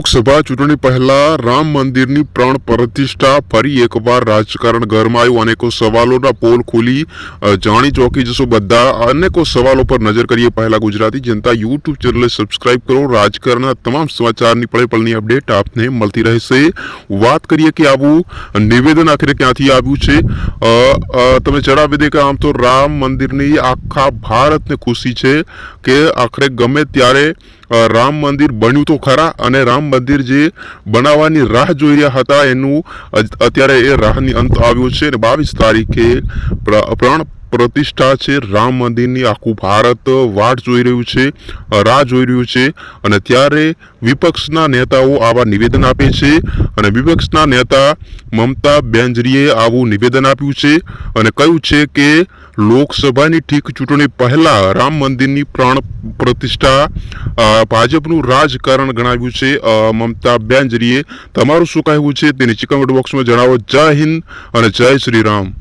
લોકસભા ચૂંટણી પહેલા રામ મંદિરની પ્રાણ પ્રતિષ્ઠા ફરી એકવાર રાજકારણ ઘરમાં આવ્યું. અનેકો સવાલોના પોલ ખોલી. જાણી ચોકી જશો બધા. અનેકો સવાલો પર નજર કરીએ પહેલા ગુજરાતી જનતા યુટ્યુબ ચેનલને સબસ્ક્રાઇબ કરો. રાજકારણના તમામ સમાચારની પળે પળની અપડેટ આપને મળતી રહેશે. વાત કરીએ કે આવું નિવેદન આખરે ક્યાંથી આવ્યું છે? તમે જણાવી દે કે આમ તો રામ મંદિરની આખા ભારતને ખુશી છે કે આખરે ગમે ત્યારે રામ મંદિર બન્યું તો ખરા અને રામ મંદિર જે બનાવવાની રાહ જોઈ રહ્યા હતા. એનું અત્યારે એ રાહની અંત આવ્યો છે અને બાવીસ તારીખે પ્ર- પ્રાણ પ્રતિષ્ઠા છે. રામ મંદિરની આખું ભારત વાટ જોઈ રહ્યું છે, રાહ જોઈ રહ્યું છે અને ત્યારે વિપક્ષના નેતાઓ આવા નિવેદન આપે છે અને વિપક્ષના નેતા મમતા બેન્જરીએ આવું નિવેદન આપ્યું છે અને કહ્યું છે કે લોકસભાની ઠીક ચૂંટણી પહેલાં રામ મંદિરની પ્રાણ પ્રતિષ્ઠા ભાજપનું રાજકારણ ગણાવ્યું છે. મમતા બેન્જરીએ તમારું શું કહેવું છે તેની ચિકન બોક્સમાં જણાવો. જય હિન્દ અને જય શ્રી રામ.